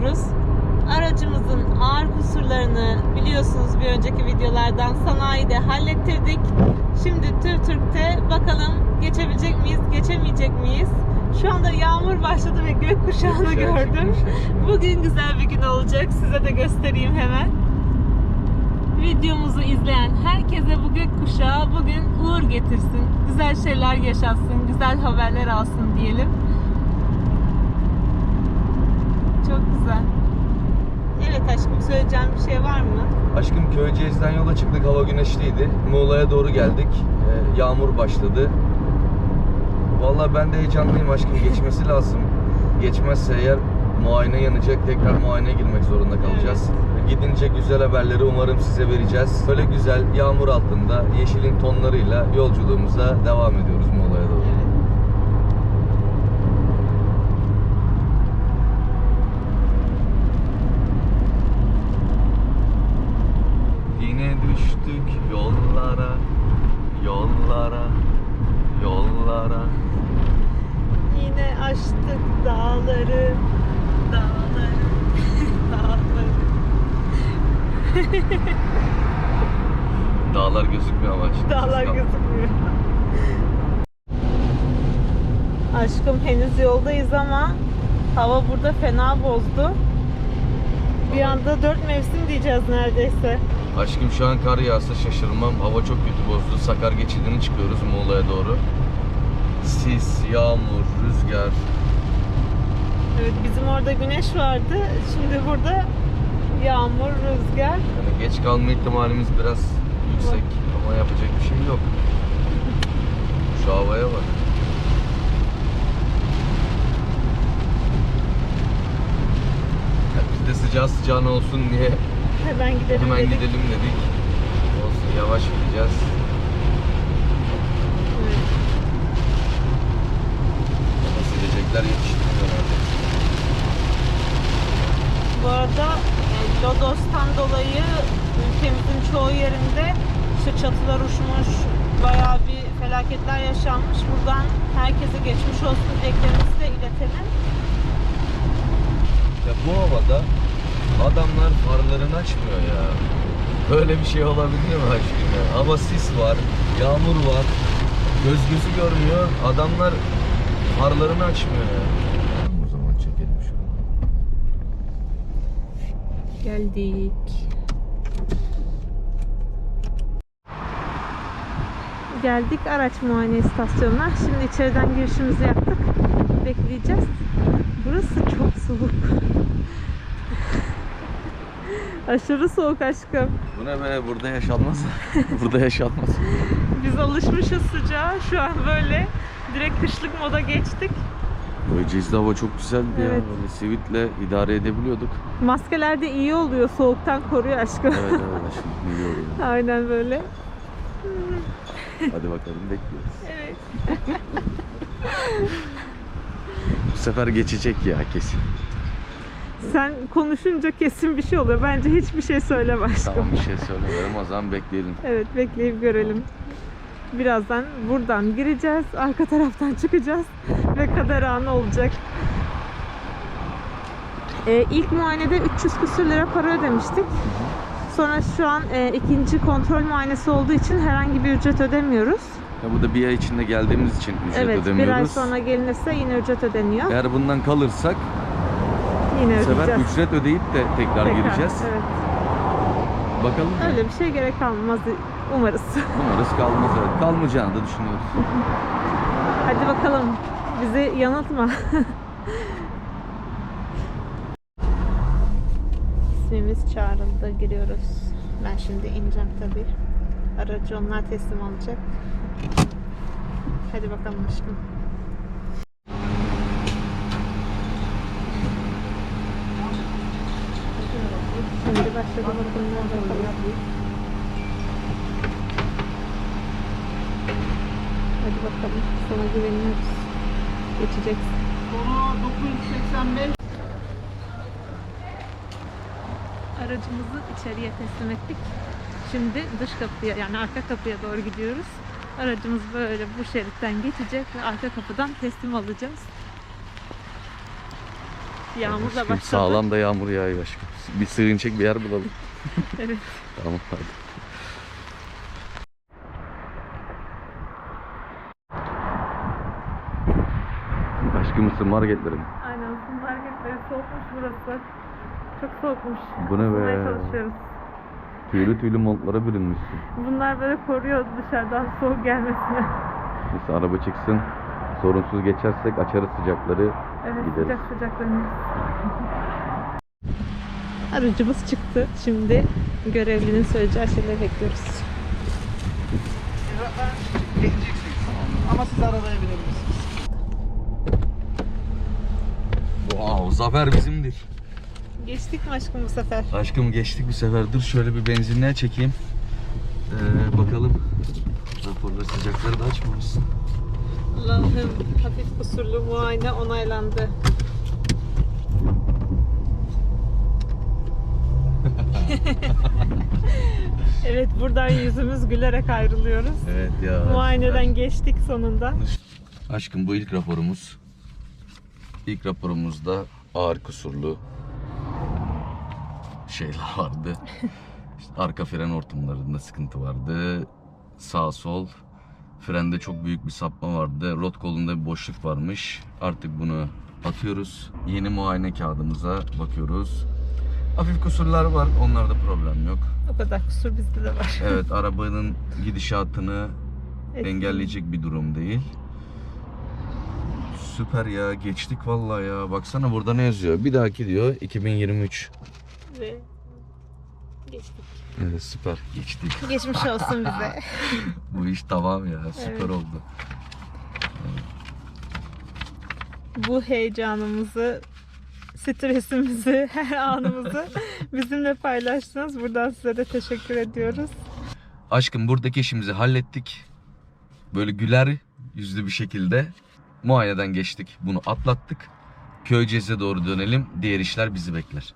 Gidiyoruz. Aracımızın ağır kusurlarını biliyorsunuz bir önceki videolardan sanayide hallettirdik. Şimdi Türk'te bakalım geçebilecek miyiz, geçemeyecek miyiz? Şu anda yağmur başladı ve gökkuşağını Gökkuşağı gördüm. çıkmış. Bugün güzel bir gün olacak. Size de göstereyim hemen. Videomuzu izleyen herkese bu gökkuşağı bugün uğur getirsin. Güzel şeyler yaşatsın, güzel haberler alsın diyelim. Çok güzel. Evet aşkım söyleyeceğim bir şey var mı? Aşkım Köyceğiz'den yola çıktık. Hava güneşliydi. Muğla'ya doğru geldik. Ee, yağmur başladı. Vallahi ben de heyecanlıyım aşkım. Geçmesi lazım. Geçmezse eğer muayene yanacak. Tekrar muayeneye girmek zorunda kalacağız. Gidince güzel haberleri umarım size vereceğiz. Böyle güzel yağmur altında yeşilin tonlarıyla yolculuğumuza devam ediyoruz Dağlar gözükmüyor ama şimdi. Dağlar gözükmüyor. Aşkım henüz yoldayız ama hava burada fena bozdu. Bir anda dört mevsim diyeceğiz neredeyse. Aşkım şu an kar yağsa şaşırmam. Hava çok kötü bozdu. Sakar geçidini çıkıyoruz Muğla'ya doğru. Sis, yağmur, rüzgar. Evet bizim orada güneş vardı. Şimdi burada yağmur, rüzgar. Yani geç kalma ihtimalimiz biraz yüksek ama yapacak bir şey yok. Şu havaya bak. Ya Biz de sıcağı sıcağına olsun diye Hemen gidelim hemen dedik. gidelim dedik. Olsun yavaş gideceğiz. Evet. Ama silecekler yetiştirmiyor herhalde. Bu arada e, Lodos'tan dolayı ülkemizin çoğu yerinde işte çatılar uçmuş, bayağı bir felaketler yaşanmış. Buradan herkese geçmiş olsun dileklerimizi de iletelim. Ya bu havada adamlar farlarını açmıyor ya. Böyle bir şey olabilir mi aşkım ya? Ama sis var, yağmur var, göz gözü görmüyor. Adamlar farlarını açmıyor ya. O zaman çekelim şunu. Geldik. Geldik araç muayene istasyonuna. Şimdi içeriden girişimizi yaptık. Bekleyeceğiz. Burası çok soğuk. Aşırı soğuk aşkım. Bu ne be? Burada yaşanmaz. Burada yaşanmaz. Biz alışmışız sıcağa. Şu an böyle direkt kışlık moda geçtik. Köyceğiz'de hava çok güzeldi ya. Evet. Böyle sivitle idare edebiliyorduk. Maskeler de iyi oluyor. Soğuktan koruyor aşkım. Evet evet aşkım biliyorum. Aynen böyle. Hadi bakalım bekliyoruz. Evet. Bu sefer geçecek ya kesin. Sen konuşunca kesin bir şey oluyor. Bence hiçbir şey söyleme aşkım. Tamam bir şey söylemiyorum o zaman bekleyelim. Evet bekleyip görelim. Birazdan buradan gireceğiz. Arka taraftan çıkacağız. Ve kader anı olacak. Ee, ilk muayenede 300 küsür lira para ödemiştik. Sonra şu an e, ikinci kontrol muayenesi olduğu için herhangi bir ücret ödemiyoruz. Ya bu da bir ay içinde geldiğimiz için ücret evet, ödemiyoruz. bir ay sonra gelinirse yine ücret ödeniyor. Eğer bundan kalırsak yine bu sefer ödeyeceğiz. ücret ödeyip de tekrar, Tekrar, gireceğiz. Evet. Bakalım. Öyle bir şey gerek kalmaz umarız. Umarız kalmaz evet. Kalmayacağını da düşünüyoruz. Hadi bakalım. Bizi yanıltma. İsmimiz çağrıldı. Giriyoruz. Ben şimdi ineceğim tabii. Aracı onlar teslim alacak. Hadi bakalım aşkım. Şimdi başladı bakımlar bakalım. Hadi bakalım. Sana güveniyoruz. Geçeceksin. Aracımızı içeriye teslim ettik. Şimdi dış kapıya yani arka kapıya doğru gidiyoruz. Aracımız böyle bu şeritten geçecek ve arka kapıdan teslim alacağız. Yağmur da başladı. Sağlam da yağmur yağıyor aşkım. Bir sığınacak bir yer bulalım. Evet. Tamam hadi. Aşkım ısınma hareketlerim. Aynen ısınma hareketleri soğukmuş burası. Çok soğukmuş. Bu ne be? Isınmaya çalışıyoruz. Tüylü tüylü montlara bürünmüşsün. Bunlar böyle koruyor dışarıdan soğuk gelmesine. Neyse araba çıksın. Sorunsuz geçersek açarız sıcakları. Evet Gideriz. sıcak sıcak. Aracımız çıktı. Şimdi görevlinin söyleyeceği şeyleri bekliyoruz. Geçeceksiniz. Ama siz arabaya binebilirsiniz. Wow, zafer bizimdir. Geçtik mi aşkım bu sefer? Aşkım geçtik bir sefer. Dur şöyle bir benzinliğe çekeyim. Ee, bakalım. Raporları sıcakları da açmamışsın. Allah'ım hafif kusurlu muayene onaylandı. evet buradan yüzümüz gülerek ayrılıyoruz. Evet ya. Muayeneden geçtik sonunda. Aşkım bu ilk raporumuz. İlk raporumuzda ağır kusurlu şeyler vardı. İşte arka fren hortumlarında sıkıntı vardı. Sağ sol frende çok büyük bir sapma vardı. Rot kolunda bir boşluk varmış. Artık bunu atıyoruz. Yeni muayene kağıdımıza bakıyoruz. Hafif kusurlar var. Onlarda problem yok. O kadar kusur bizde de var. Evet arabanın gidişatını engelleyecek bir durum değil. Süper ya geçtik vallahi ya. Baksana burada ne yazıyor? Bir dahaki diyor 2023. Ve geçtik. Evet süper geçtik. Geçmiş olsun bize. Bu iş tamam ya süper Evet. oldu. Bu heyecanımızı, stresimizi, her anımızı bizimle paylaştınız. Buradan size de teşekkür ediyoruz. Aşkım buradaki işimizi hallettik. Böyle güler yüzlü bir şekilde muayeneden geçtik. Bunu atlattık. Köyceğiz'e doğru dönelim. Diğer işler bizi bekler.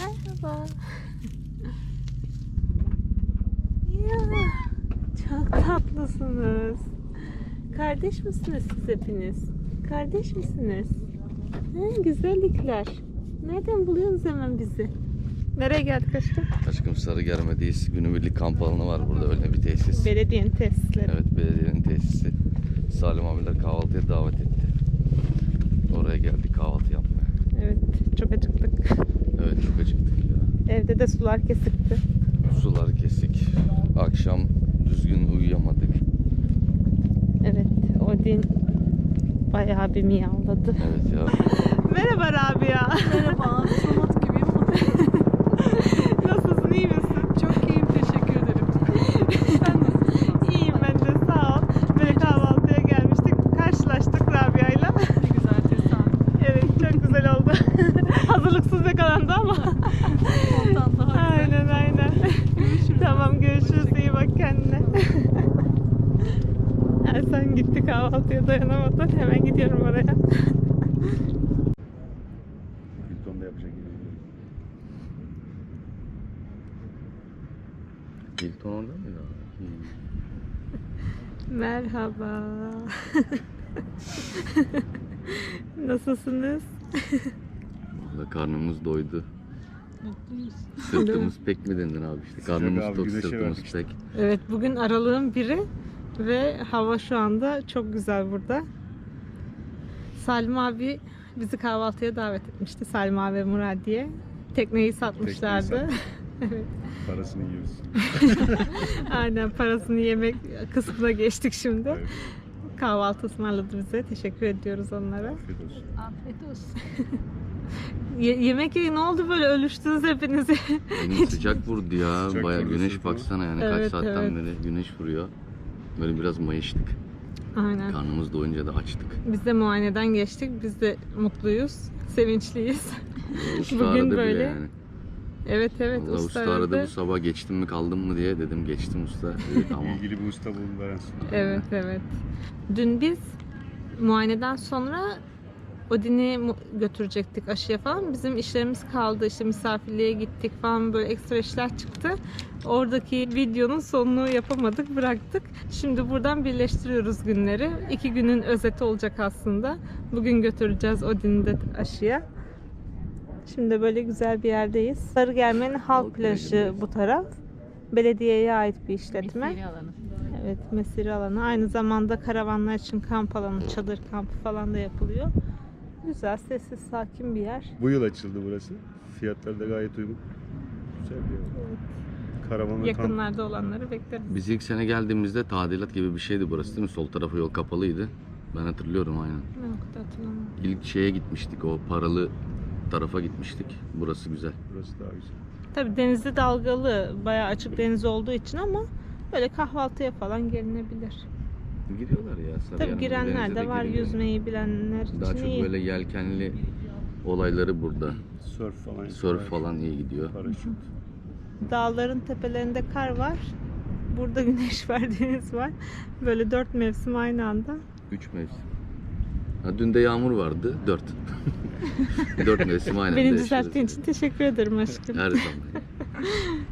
Merhaba. Ya, çok tatlısınız. Kardeş misiniz siz hepiniz? Kardeş misiniz? He, güzellikler. Nereden buluyorsunuz hemen bizi? Nereye geldik aşkım? Aşkım Sarıgerme'deyiz. Günübirlik kamp alanı var burada öyle bir tesis. Belediyenin tesisleri. Evet belediyenin tesisi. Salim abiler kahvaltıya davet etti. Oraya geldik kahvaltı yapmaya. Evet, çok acıktık. Evet çok acıktık ya. Evde de sular kesikti. Sular kesik. Akşam düzgün uyuyamadık. Evet, Odin bayağı bir miyavladı. Evet ya. Merhaba Rabia. Merhaba, sanat gibiyim. Nasılsın, iyi misin? Çok iyiyim, teşekkür ederim. Sen nasılsın? İyiyim ben de sağ ol. Böyle kahvaltıya gelmiştik. Karşılaştık Rabia'yla. Ne güzel tesadüf. Evet çok güzel oldu. Hazırlıksız yakalandı ama. Ondan daha güzel. aynen aynen. Görüşürüz. tamam görüşürüz. İyi bak kendine. Ersen kahvaltıya dayanamadı. Hemen gidiyorum oraya. Hilton'da yapacak gibi. Hilton orada mı ya? Merhaba. Nasılsınız? Valla karnımız doydu. Sırtımız pek mi denir abi işte. Karnımız tok, sırtımız pek. Evet bugün aralığın biri ve hava şu anda çok güzel burada. Salim abi bizi kahvaltıya davet etmişti. Salim abi ve Muradiye. Tekneyi satmışlardı. evet. Parasını yiyoruz. Aynen parasını yemek kısmına geçtik şimdi. Evet. Kahvaltı ısmarladı bize. Teşekkür ediyoruz onlara. Afiyet olsun. Afiyet olsun. Ye- yemek yiyin ne oldu böyle ölüştünüz hepinizi? Benim sıcak vurdu ya. Sıcak Baya vurdu, güneş baksana yani Evet, kaç saatten evet. beri güneş vuruyor. Böyle biraz mayıştık. Aynen. Karnımız doyunca da açtık. Biz de muayeneden geçtik. Biz de mutluyuz. Sevinçliyiz. Usta Bugün bile böyle. yani. Evet evet Vallahi usta, usta aradı aradı. bu sabah geçtim mi kaldım mı diye dedim geçtim usta. Dedi tamam. İlgili bir usta buldular en son. Evet evet. Dün biz muayeneden sonra Odin'i götürecektik aşıya falan. Bizim işlerimiz kaldı. İşte misafirliğe gittik falan böyle ekstra işler çıktı. Oradaki videonun sonunu yapamadık, bıraktık. Şimdi buradan birleştiriyoruz günleri. İki günün özeti olacak aslında. Bugün götüreceğiz Odin'i de aşıya. Şimdi böyle güzel bir yerdeyiz. Sarıgerme'nin halk plajı bu taraf. Belediyeye ait bir işletme. Mesire alanı. Evet, mesire alanı. Aynı zamanda karavanlar için kamp alanı, çadır kampı falan da yapılıyor. Güzel, sessiz, sakin bir yer. Bu yıl açıldı burası. Fiyatlar da gayet uygun. Güzel bir yer. Karavan ve. Yakınlarda olanları bekleriz. Biz ilk sene geldiğimizde tadilat gibi bir şeydi burası değil mi? Sol tarafı yol kapalıydı. Ben hatırlıyorum aynen. Ben o kadar hatırlamıyorum. İlk şeye gitmiştik o paralı tarafa gitmiştik. Burası güzel. Burası daha güzel. Tabii denizde dalgalı, bayağı açık deniz olduğu için ama böyle kahvaltıya falan gelinebilir. Giriyorlar ya Tabii Sarıyer'in girenler de var, giriliyor. yüzmeyi bilenler için Daha çok iyi. böyle yelkenli olayları burada. Surf falan. Surf falan iyi gidiyor. Paraşüt. Dağların tepelerinde kar var. Burada güneş var, deniz var. Böyle dört mevsim aynı anda. Üç mevsim. Ha, dün de yağmur vardı. Dört. Dört mevsim aynen. Beni yaşıyoruz düzelttiğin için teşekkür ederim aşkım. Her zaman.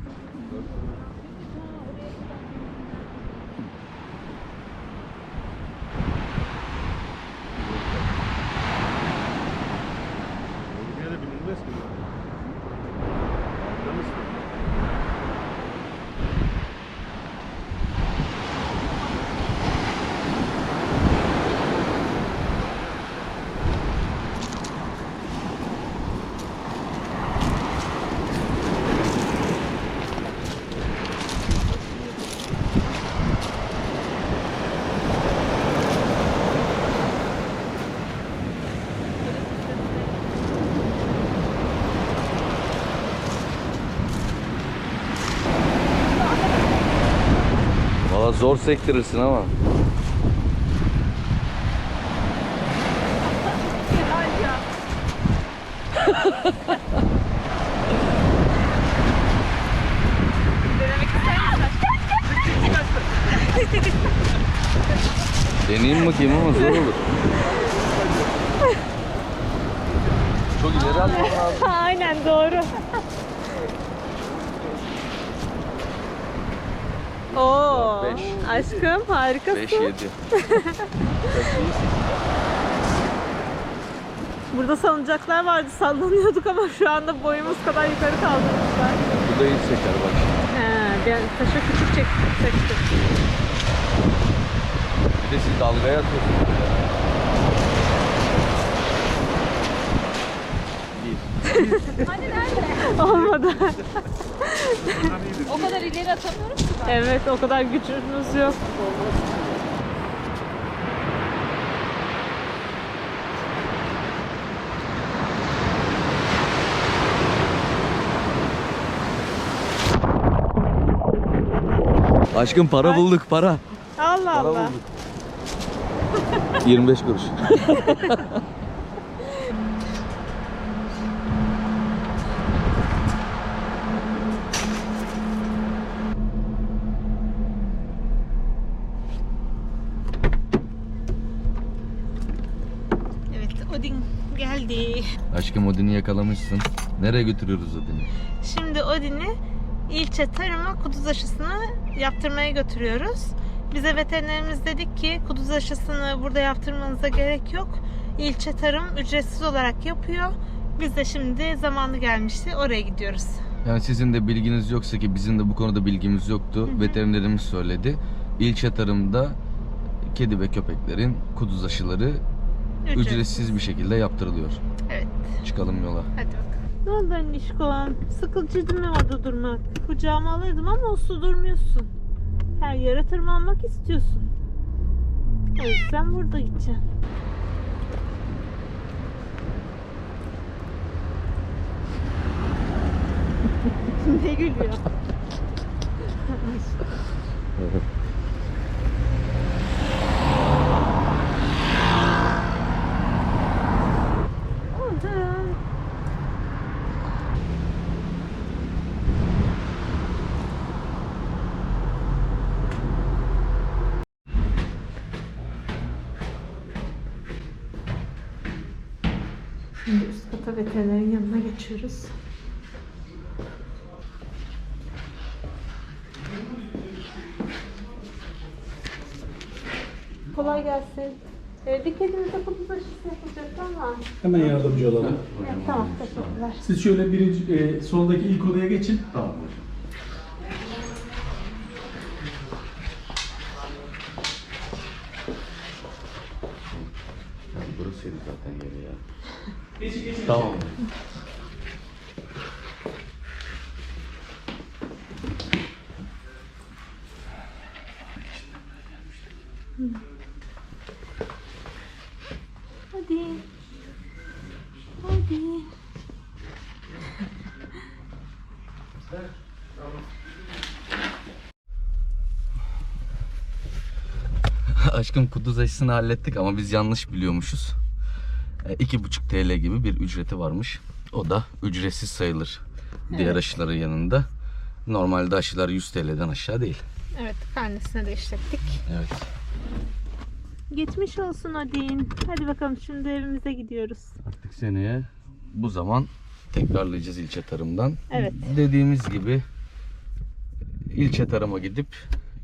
zor sektirirsin ama. Deneyeyim bakayım ama zor olur. Çok ileri atmam lazım. Aynen doğru. Oo. Aşkım harikasın. 5-7. Burada salıncaklar vardı sallanıyorduk ama şu anda boyumuz kadar yukarı kaldırmışlar. Bu da iyi çeker bak. He, bir taşa küçük çek, çektik. Bir de siz dalgaya atıyorsunuz. Olmadı. O kadar ileri atamıyorum ki ben. evet o kadar gücümüz yok. Aşkım para bulduk para. Allah Para Allah. bulduk. 25 kuruş. Evet Odin geldi. Aşkım Odin'i yakalamışsın. Nereye götürüyoruz Odin'i? Şimdi Odin'i ilçe tarıma kuduz aşısını yaptırmaya götürüyoruz. Bize veterinerimiz dedik ki kuduz aşısını burada yaptırmanıza gerek yok. İlçe tarım ücretsiz olarak yapıyor. Biz de şimdi zamanı gelmişti oraya gidiyoruz. Yani sizin de bilginiz yoksa ki bizim de bu konuda bilgimiz yoktu. Veterinerimiz söyledi. İlçe tarımda kedi ve köpeklerin kuduz aşıları ücretsiz bir şekilde yaptırılıyor. Evet. Çıkalım yola. Hadi bakalım. Ne oldu annişkom? Sıkılcıydı mı orada durmak? Kucağıma alırdım ama uslu durmuyorsun. Her yere tırmanmak istiyorsun. O yüzden burada gideceğim. ne gülüyor? Orada. Veterinerin yanına geçiyoruz. Kolay gelsin. Ee, bir kedimize kutu aşısı yapılacak ama. Hemen yardımcı olalım. Evet, tamam, teşekkürler. Siz şöyle birinci, e, soldaki ilk odaya geçin. Tamam hocam. Yani burasıydı zaten yeri ya. Geçin geçin. Tamam. Hadi. Hadi. Aşkım kuduz aşısını hallettik ama biz yanlış biliyormuşuz. E, iki buçuk TL gibi bir ücreti varmış. O da ücretsiz sayılır. Diğer aşıların yanında. Normalde aşılar 100 TL'den aşağı değil. Evet, karnesine de işlettik. Evet. Geçmiş olsun Odin. Hadi bakalım şimdi evimize gidiyoruz. Artık seneye bu zaman tekrarlayacağız ilçe tarımdan. Evet. Dediğimiz gibi ilçe tarıma gidip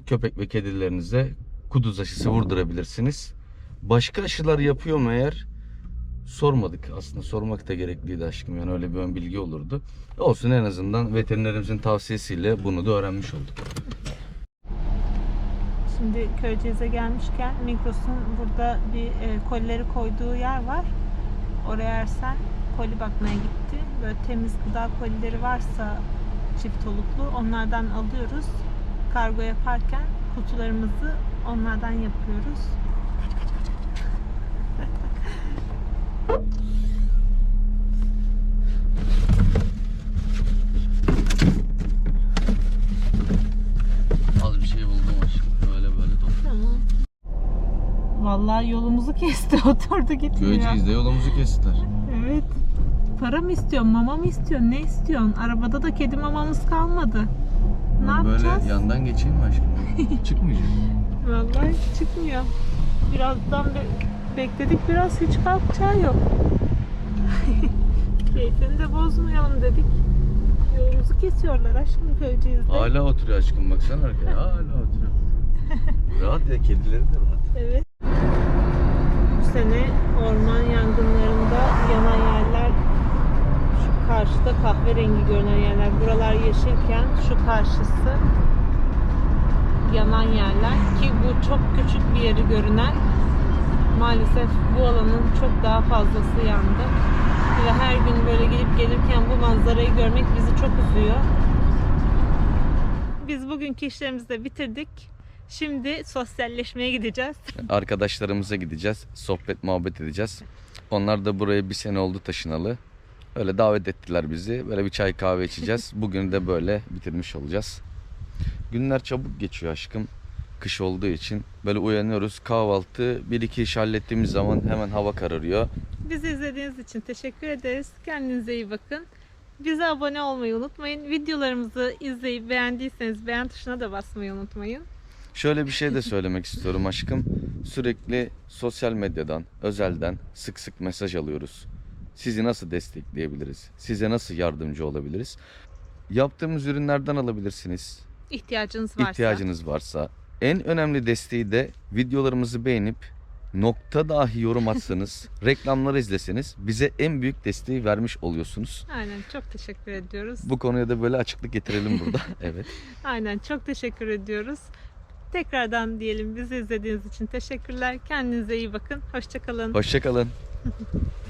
köpek ve kedilerinize kuduz aşısı vurdurabilirsiniz. Başka aşılar yapıyor mu eğer? Sormadık. Aslında sormak da gerekliydi aşkım. Yani öyle bir ön bilgi olurdu. Olsun en azından veterinerimizin tavsiyesiyle bunu da öğrenmiş olduk. Şimdi Köyceğiz'e gelmişken Migros'un burada bir e, kolileri koyduğu yer var. Oraya Ersen koli bakmaya gitti. Böyle temiz gıda kolileri varsa çift oluklu onlardan alıyoruz. Kargo yaparken kutularımızı onlardan yapıyoruz. Az bir şey buldum aşkım. Böyle böyle toplu. Tamam. Vallahi yolumuzu kesti oturdu gitmiyor. Köyceğiz'de yolumuzu kestiler. Evet. Para mı istiyorsun, mama mı istiyorsun, ne istiyorsun? Arabada da kedi mamamız kalmadı. Ne böyle yapacağız? yandan geçeyim mi aşkım? Çıkmayacak. Vallahi çıkmıyor. Birazdan be- bekledik biraz hiç kalkacağı yok. Keyfini de bozmayalım dedik. Yolumuzu kesiyorlar aşkım Köyceğiz'de. Hala oturuyor aşkım baksana arkaya. Hala oturuyor. rahat ya kedileri de rahat. Evet. Bu sene orman yangınlarında yanan yerler karşıda kahverengi görünen yerler. Buralar yeşilken şu karşısı yanan yerler ki bu çok küçük bir yeri görünen maalesef bu alanın çok daha fazlası yandı. Ve her gün böyle gidip gelirken bu manzarayı görmek bizi çok üzüyor. Biz bugünkü işlerimizi de bitirdik. Şimdi sosyalleşmeye gideceğiz. Arkadaşlarımıza gideceğiz. Sohbet muhabbet edeceğiz. Onlar da buraya bir sene oldu taşınalı. Öyle davet ettiler bizi. Böyle bir çay kahve içeceğiz. Bugün de böyle bitirmiş olacağız. Günler çabuk geçiyor aşkım. Kış olduğu için. Böyle uyanıyoruz. Kahvaltı bir iki iş hallettiğimiz zaman hemen hava kararıyor. Bizi izlediğiniz için teşekkür ederiz. Kendinize iyi bakın. Bize abone olmayı unutmayın. Videolarımızı izleyip beğendiyseniz beğen tuşuna da basmayı unutmayın. Şöyle bir şey de söylemek istiyorum aşkım. Sürekli sosyal medyadan, özelden sık sık mesaj alıyoruz. Sizi nasıl destekleyebiliriz? Size nasıl yardımcı olabiliriz? Yaptığımız ürünlerden alabilirsiniz. İhtiyacınız varsa. İhtiyacınız varsa. En önemli desteği de videolarımızı beğenip nokta dahi yorum atsanız, reklamları izleseniz bize en büyük desteği vermiş oluyorsunuz. Aynen çok teşekkür ediyoruz. Bu konuya da böyle açıklık getirelim burada. evet. Aynen çok teşekkür ediyoruz. Tekrardan diyelim bizi izlediğiniz için teşekkürler. Kendinize iyi bakın. Hoşçakalın. Hoşçakalın.